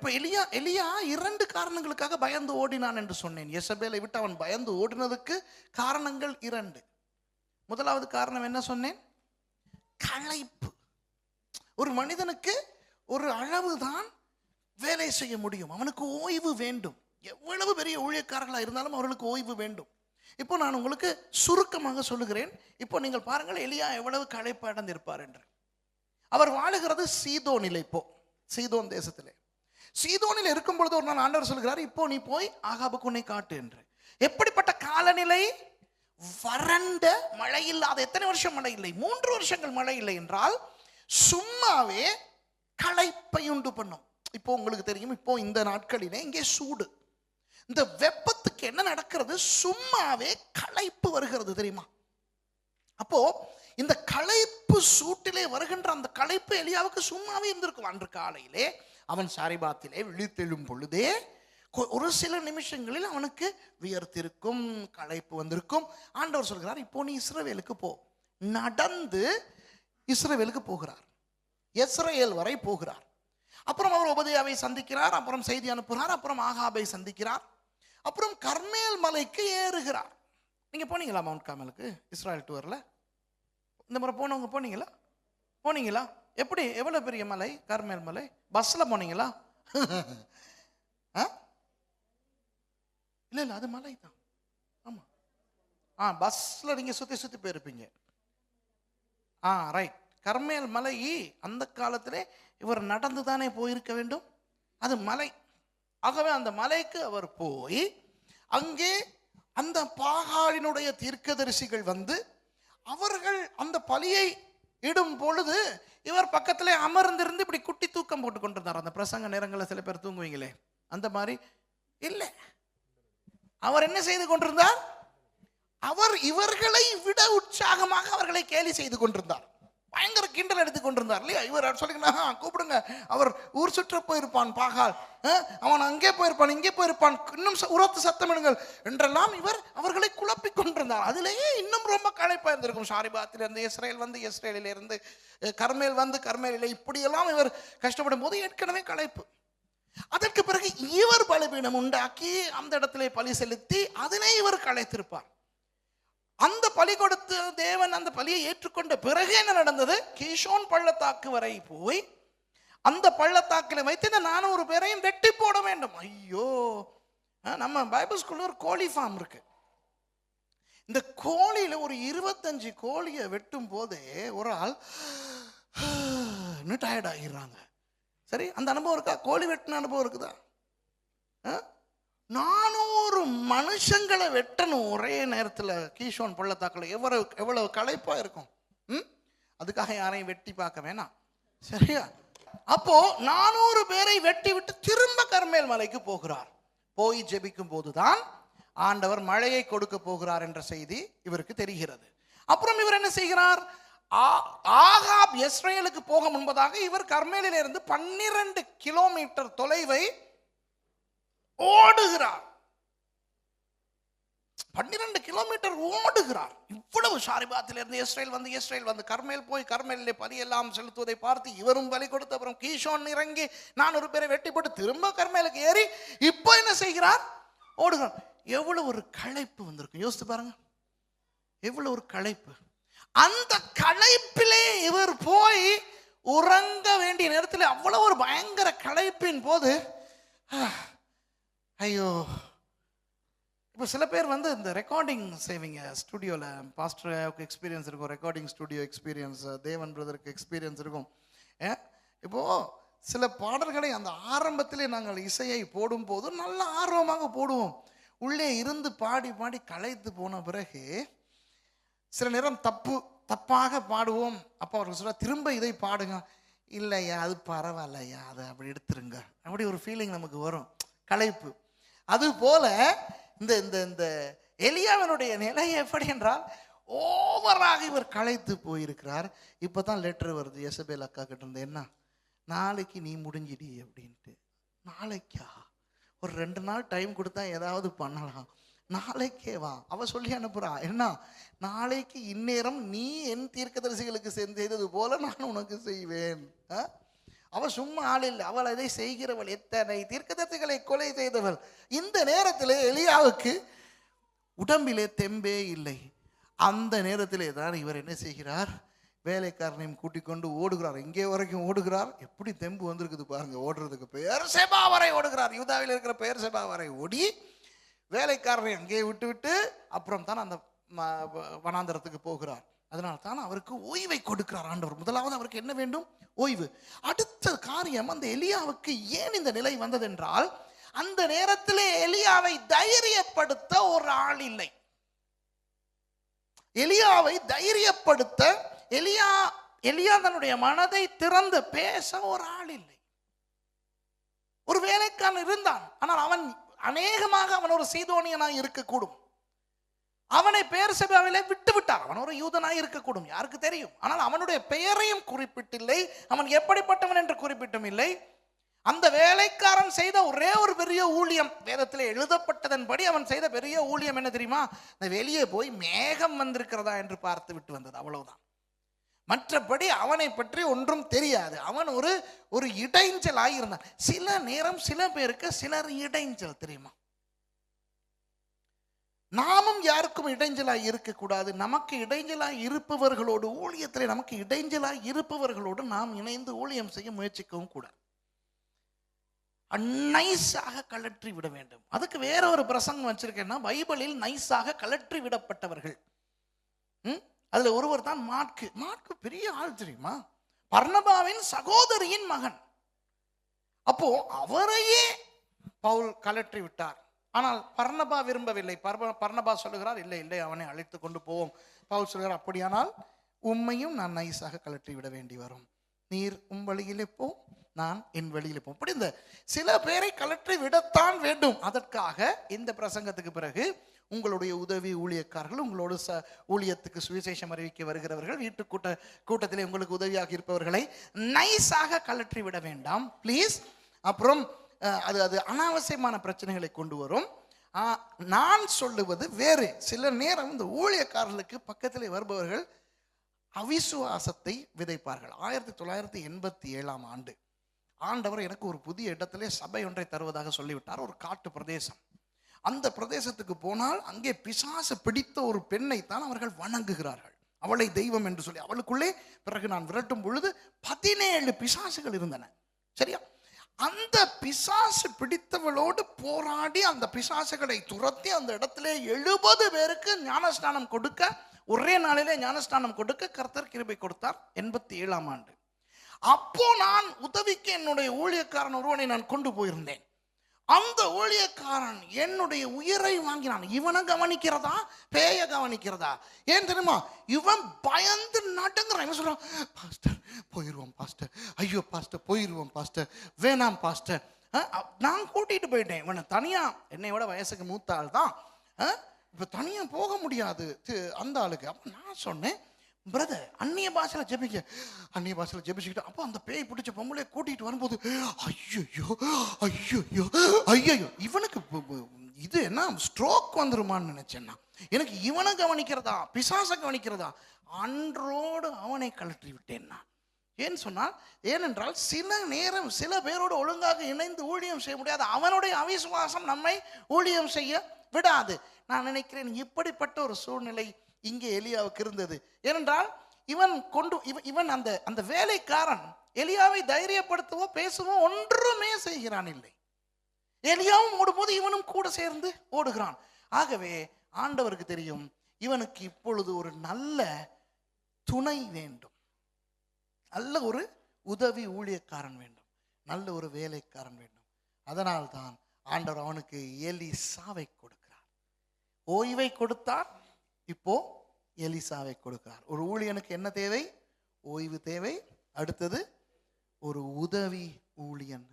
இப்போ எலியா எலியா இரண்டு காரணங்களுக்காக பயந்து ஓடினான் என்று சொன்னேன். எசபேலை விட்டு அவன் பயந்து ஓடினதுக்கு காரணங்கள் இரண்டு. முதலாவது காரணம் என்ன சொன்னேன்? களைப்பு. ஒரு மனிதனுக்கு ஒரு அளவு தான் வேலை செய்ய முடியும். அவனுக்கு ஓய்வு வேண்டும். எவ்வளவு பெரிய ஊழியக்காரர்களாக இருந்தாலும் அவர்களுக்கு ஓய்வு வேண்டும். இப்போ நான் உங்களுக்கு சுருக்கமாக சொல்லுகிறேன். இப்போ நீங்கள் பாருங்கள் எலியா எவ்வளவு களைப்பு அடைந்திருப்பார் என்று. அவர் வாழுகிறது சீதோனில் இப்போ சீதோன் தேசத்திலே. சீதோனில் இருக்கும் பொழுது ஒரு நாள் ஆண்டவர் சொல்கிறார் இப்போ நீ போய் ஆகாபுக்கு உன்னை காட்டு என்று. எப்படிப்பட்ட காலநிலை? வறண்ட மழை இல்லாத எத்தனை வருஷம் மழை இல்லை? மூன்று வருஷங்கள் மழை இல்லை என்றால் சும்மாவே களைப்பை உண்டு பண்ணும். இப்போ உங்களுக்கு தெரியும் இப்போ இந்த நாட்களிலே இங்கே சூடு. இந்த வெப்பத்துக்கு என்ன நடக்கிறது? சும்மாவே களைப்பு வருகிறது தெரியுமா? அப்போ இந்த களைப்பு சூட்டிலே வருகின்ற அந்த களைப்பு எலியாவுக்கு சும்மாவே இருந்திருக்கும். அன்று காலையிலே அவன் சாரிபாத்திலே விழித்தெழும் பொழுதே கொ- ஒரு சில நிமிஷங்களில் அவனுக்கு வியர்த்திருக்கும் களைப்பு வந்திருக்கும். ஆண்டவர் சொல்கிறார் இப்போ நீ இஸ்ரவேலுக்கு போ. நடந்து இஸ்ரவேலுக்கு போகிறார். இஸ்ரேல் வரை போகிறார். அப்புறம் அவர் உபதேயாவை சந்திக்கிறார் அப்புறம் செய்தி அனுப்புகிறார் அப்புறம் ஆகாபை சந்திக்கிறார் அப்புறம் கர்மேல் மலைக்கு ஏறுகிறார். நீங்கள் போனீங்களா மவுண்ட் காமலுக்கு? இஸ்ராயல் டூரில் இந்த முறை போனவங்க போனீங்களா? போனீங்களா? எப்படி? எவ்வளோ பெரிய மலை? கர்மேல் மலை பஸ்ஸில் போனீங்களா? ஆ? இல்லை இல்லை அது மலை தான். ஆமாம் ஆ பஸ்ஸில் நீங்கள் சுற்றி சுற்றி போயிருப்பீங்க. ஆ ரைட் கர்மேல் மலை அந்த காலத்திலே இவர் நடந்து தானே போயிருக்க வேண்டும்? அது மலை. ஆகவே அந்த மலைக்கு அவர் போய் அங்கே அந்த பாகாலினுடைய தீர்க்கதரிசிகள் வந்து அவர்கள் அந்த பலியை இடும் பொழுது இவர் பக்கத்திலே அமர்ந்திருந்து இப்படி குட்டி தூக்கம் போட்டு கொண்டிருந்தார். அந்த பிரசங்க நேரங்களில் சில பேர் தூங்குவீங்களே அந்த மாதிரி. இல்லை. அவர் என்ன செய்து கொண்டிருந்தார்? அவர் இவர்களை விட உற்சாகமாக அவர்களை கேலி செய்து கொண்டிருந்தார். கிண்டல் எடுத்து கொண்டிருந்தார் இல்லையா? இவர் சொல்லிங்கன்னா கூப்பிடுங்க. அவர் ஊர் சுற்ற போயிருப்பான் பாகால். அவன் அங்கே போயிருப்பான் இங்கே போயிருப்பான். இன்னும் ச- உரத்து சத்தமிடுங்கள் என்றெல்லாம் இவர் அவர்களை குழப்பிக் கொண்டிருந்தார். அதிலேயே இன்னும் ரொம்ப களைப்பாக இருந்திருக்கும். ஷாரிபாத்திலிருந்து இஸ்ரேல் வந்து இஸ்ரேலிலிருந்து கர்மேல் வந்து கர்மேலில் இப்படியெல்லாம் இவர் கஷ்டப்படும் போது ஏற்கனவே களைப்பு. அதற்கு பிறகு இவர் பலவீனம் உண்டாக்கி அந்த இடத்திலே பலி செலுத்தி அதனை இவர் களைத்திருப்பார். அந்த பலி கொடுத்து தேவன் அந்த பலியை ஏற்றுக்கொண்ட பிறகு என்ன நடந்தது? கீஷோன் பள்ளத்தாக்கு வரை போய் அந்த பள்ளத்தாக்கில் வைத்து இந்த நானூறு பேரையும் வெட்டி போட வேண்டும். ஐயோ. ஆ, நம்ம பைபிள் ஸ்கூல்ல ஒரு கோழி ஃபார்ம் இருக்கு. இந்த கோழியில ஒரு இருபத்தஞ்சு கோழியை வெட்டும் போதே ஒரு ஆள் டயர்ட் ஆகிடுறாங்க சரி அந்த அனுபவம் இருக்கா? கோழி வெட்டின அனுபவம் இருக்குதா? ஆ? நூறு மனுஷங்களை வெட்டணும் ஒரே நேரத்தில் கீஷோன் பள்ளத்தாக்கில் எவ்வளவு எவ்வளவு களைப்பாக இருக்கும்? ம்? அதுக்காக யாரையும் வெட்டி பார்க்க வேணாம். சரியா? அப்போ நானூறு பேரை வெட்டி விட்டு திரும்ப கர்மேல் மலைக்கு போகிறார். போய் ஜெபிக்கும் போதுதான் ஆண்டவர் மழையை கொடுக்க போகிறார் என்ற செய்தி இவருக்கு தெரிகிறது. அப்புறம் இவர் என்ன செய்கிறார்? ஆ- ஆகாப் இஸ்ரேலுக்கு போக முன்பதாக இவர் கர்மேலிலிருந்து பன்னிரண்டு கிலோமீட்டர் தொலைவை ஓடுகிறார். பன்னிரண்டு கிலோமீட்டர் ஓடுகிறார். இவ்வளவு ஷாரிபாத்திலிருந்து இஸ்ரேல் வந்து இஸ்ரேல் வந்து கர்மேல் போய் கர்மேலிலே பலியெல்லாம் செலுத்துவதை பார்த்து இவரும் பலி கொடுத்த அப்புறம் கீஷோன் இறங்கி நான் ஒரு பேரை வெட்டி போட்டு திரும்ப கர்மேலுக்கு ஏறி இப்போ என்ன செய்கிறார்? ஓடுகிறார். எவ்வளவு ஒரு களைப்பு வந்திருக்கும். யோசித்து பாருங்க. எவ்வளவு ஒரு களைப்பு. அந்த களைப்பிலே இவர் போய் உறங்க வேண்டிய நேரத்தில் அவ்வளவு ஒரு பயங்கர களைப்பின் போது ஐயோ இப்போ சில பேர் வந்து இந்த ரெக்கார்டிங் செய்வீங்க. ஸ்டுடியோவில் பாஸ்டருக்கு எக்ஸ்பீரியன்ஸ் இருக்கும் ரெக்கார்டிங் ஸ்டுடியோ எக்ஸ்பீரியன்ஸ் தேவன் பிரதருக்கு எக்ஸ்பீரியன்ஸ் இருக்கும். ஏ? இப்போது சில பாடல்களை அந்த ஆரம்பத்திலே நாங்கள் இசையை போடும்போது நல்ல ஆர்வமாக போடுவோம். உள்ளே இருந்து பாடி பாடி களைத்து போன பிறகு சில நேரம் தப்பு தப்பாக பாடுவோம். அப்போ அவர்கள் சொல்ல திரும்ப இதை பாடுங்க. இல்லையா அது பரவாயில்லையா அதை அப்படி எடுத்துருங்க. அப்படி ஒரு ஃபீலிங் நமக்கு வரும். களைப்பு. அதுபோல் இந்த இந்த இந்த எலியாவினுடைய நிலை எப்படி என்றால் ஓவராக இவர் களைத்து போயிருக்கிறார். இப்போ தான் லெட்டர் வருது எசபேல் அக்கா கிட்ட இருந்து என்ன? நாளைக்கு நீ முடிஞ்சிடி அப்படின்ட்டு. நாளைக்கா? ஒரு ரெண்டு நாள் டைம் கொடுத்தா ஏதாவது பண்ணலாம். நாளைக்கே வா. அவ சொல்லி அனுப்புறா என்ன? நாளைக்கு இந்நேரம் நீ என் தீர்க்கதரிசிகளுக்கு செய்தது போல நான் உனக்கு செய்வேன். அவள் அவ சும்மா ஆள் இல்லை. அவள் அதை செய்கிறவள். எத்தனை தீர்க்கதரிசிகளை கொலை செய்தவள். இந்த நேரத்தில் எலியாவுக்கு உடம்பிலே தெம்பே இல்லை. அந்த நேரத்திலே தான் இவர் என்ன செய்கிறார்? வேலைக்காரனையும் கூட்டிக் கொண்டு ஓடுகிறார். எங்கே வரைக்கும் ஓடுகிறார். எப்படி தெம்பு வந்திருக்குது பாருங்க. ஓடுறதுக்கு பெயர் செபா வரை ஓடுகிறார். யூதாவில் இருக்கிற பெயர் செபா வரை ஓடி வேலைக்காரரை அங்கேயே விட்டு விட்டு அப்புறம் தான் அந்த ம- வ- வனாந்தரத்துக்கு போகிறார். அதனால தான் அவருக்கு ஓய்வை கொடுக்கிறார் ஆண்டவர். முதலாவது அவருக்கு என்ன வேண்டும்? ஓய்வு. அடுத்த காரியம் அந்த எலியாவுக்கு ஏன் இந்த நிலை வந்ததென்றால் அந்த நேரத்திலே எலியாவை தைரியப்படுத்த ஒரு ஆள் இல்லை. எலியாவை தைரியப்படுத்த எலியா எலியா தன்னுடைய மனதை திறந்து பேச ஒரு ஆள் இல்லை. ஒரு வேலைக்காரன் இருந்தான் ஆனால் அவன் அநேகமாக அவன் ஒரு சீதோனியனாக இருக்கக்கூடும். அவனை பெயர் சபாவிலே விட்டு விட்டார். அவன் ஒரு யூதனாய் இருக்கக்கூடும் யாருக்கு தெரியும்? ஆனால் அவனுடைய பெயரையும் குறிப்பிட்டில்லை. அவன் எப்படிப்பட்டவன் என்று குறிப்பிட்டும் இல்லை. அந்த வேலைக்காரன் செய்த ஒரே ஒரு பெரிய ஊழியம் வேதத்தில் எழுதப்பட்டதன்படி அவன் செய்த பெரிய ஊழியம் என்ன தெரியுமா? இந்த வெளியே போய் மேகம் வந்திருக்கிறதா என்று பார்த்து விட்டு வந்தது அவ்வளவுதான். மற்றபடி அவனை பற்றி ஒன்றும் தெரியாது. அவன் ஒரு ஒரு இடைஞ்சல் ஆகியிருந்தான் சில நேரம் சில பேருக்கு சிலர் இடைஞ்சல் தெரியுமா? நாமும் யாருக்கும் இடைஞ்சலாய் இருக்கக்கூடாது. நமக்கு இடைஞ்சலாய் இருப்பவர்களோடு ஊழியத்திலே நமக்கு இடைஞ்சலாய் இருப்பவர்களோடு நாம் இணைந்து ஊழியம் செய்ய முயற்சிக்கவும் கூடாது. நைஸாக கலற்றி விட வேண்டும். அதுக்கு வேற ஒரு பிரசங்கம் வச்சிருக்கேன்னா பைபிளில் நைஸாக கலற்றி விடப்பட்டவர்கள். ம்? அதுல ஒருவர் தான் மாட்கு மாட்கு பெரிய ஆள் தெரியுமா? பர்ணபாவின் சகோதரியின் மகன். அப்போ அவரையே பவுல் கலற்றி விட்டார். ஆனால் பர்ணபா விரும்பவில்லை. பர்ப- பர்ணபா சொல்லுகிறார் இல்லை இல்லை அவனை அழைத்து கொண்டு போவோம். பவுல் சொல்கிறார் அப்படியானால் உண்மையும் நான் நைஸாக கழற்றி விட வேண்டி வரும். நீர் உம் வழியிலே போ நான் என் வழியில் போ. அப்படி இந்த சில பேரை கலற்றி விடத்தான் வேண்டும். அதற்காக இந்த பிரசங்கத்துக்கு பிறகு உங்களுடைய உதவி ஊழியக்காரர்கள் உங்களோடு ச ஊழியத்துக்கு சுவிசேஷம் அறிவிக்க வருகிறவர்கள் வீட்டு கூட்ட கூட்டத்திலே உங்களுக்கு உதவியாக இருப்பவர்களை நைஸாக கலற்றி விட வேண்டாம். ப்ளீஸ் அப்புறம் அது அது அனாவசியமான பிரச்சனைகளை கொண்டு வரும். நான் சொல்லுவது வேறு. சில நேரம் இந்த ஊழியக்காரர்களுக்கு பக்கத்திலே வருபவர்கள் அவிசுவாசத்தை விதைப்பார்கள். ஆயிரத்தி தொள்ளாயிரத்தி எண்பத்தி ஏழாம் ஆண்டு. ஆண்டவர் எனக்கு ஒரு புதிய இடத்திலே சபை ஒன்றை தருவதாக சொல்லிவிட்டார். ஒரு காட்டு பிரதேசம். அந்த பிரதேசத்துக்கு போனால் அங்கே பிசாசு பிடித்த ஒரு பெண்ணை தான் அவர்கள் வணங்குகிறார்கள். அவளை தெய்வம் என்று சொல்லி. அவளுக்குள்ளே பிறகு நான் விரட்டும் பொழுது பதினேழு பிசாசுகள் இருந்தன. சரியா? அந்த பிசாசு பிடித்தவளோடு போராடி அந்த பிசாசுகளை துரத்தி அந்த இடத்துல எழுபது பேருக்கு ஞானஸ்நானம் கொடுக்க ஒரே நாளிலே ஞானஸ்நானம் கொடுக்க கர்த்தர் கிருபை கொடுத்தார் எண்பத்தி ஏழாம் ஆண்டு. அப்போ நான் உதவிக்கு என்னுடைய ஊழியக்காரன் ஒருவனை நான் கொண்டு போயிருந்தேன். அந்த ஊழியக்காரன் என்னுடைய உயிரை வாங்கினான். இவனை கவனிக்கிறதா? பேய கவனிக்கிறதா? ஏன் தெரியுமா? இவன் பயந்து நடுங்கிறான். இவன் சொல்றான் பாஸ்டர் போயிடுவோம் பாஸ்டர். ஐயோ பாஸ்டர் போயிடுவோம் பாஸ்டர். வேணாம் பாஸ்டர். நான் கூட்டிட்டு போயிட்டேன். இவனை தனியா என்னை விட வயசுக்கு மூத்த ஆள் தான் அஹ், இப்ப தனியா போக முடியாது அந்த ஆளுக்கு. அப்ப நான் சொன்னேன் பிரதர் அந்நிய பாஷையில் ஜெபிக்க அந்நிய பாஷையில் ஜெபிச்சுக்கிட்டு அப்போ அந்த பேய் பிடிச்ச பொம்பளை கூட்டிகிட்டு வரும்போது ஐயோ ஐயோ ஐயோ இவனுக்கு இது என்ன ஸ்ட்ரோக் வந்துருமான்னு நினைச்சேன்னா எனக்கு இவனை கவனிக்கிறதா பிசாசை கவனிக்கிறதா அன்றோடு அவனை கழற்றி விட்டேன் நான். ஏன் சொன்னால் ஏனென்றால் சில நேரம் சில பேரோடு ஒழுங்காக இணைந்து ஊழியம் செய்ய முடியாது. அவனுடைய அவிசுவாசம் நம்மை ஊழியம் செய்ய விடாது. நான் நினைக்கிறேன் இப்படிப்பட்ட ஒரு சூழ்நிலை இங்கே எலியாவுக்கு இருந்தது. ஏனென்றால் இவன் கொண்டு இவன் இவன் அந்த அந்த வேலைக்காரன் எலியாவை தைரியப்படுத்தவோ பேசவோ ஒன்றுமே செய்கிறான் இல்லை. எலியாவும் ஓடும்போது இவனும் கூட சேர்ந்து ஓடுகிறான். ஆகவே ஆண்டவருக்கு தெரியும் இவனுக்கு இப்பொழுது ஒரு நல்ல துணை வேண்டும். நல்ல ஒரு உதவி ஊழியக்காரன் வேண்டும். நல்ல ஒரு வேலைக்காரன் வேண்டும். அதனால்தான் ஆண்டவர் அவனுக்கு எலிசாவை கொடுக்கிறார். ஓய்வை கொடுத்தார் இப்போ எலிசாவை கொடுக்கிறார். ஒரு ஊழியனுக்கு என்ன தேவை? ஓய்வு தேவை. அடுத்தது ஒரு உதவி ஊழியன்.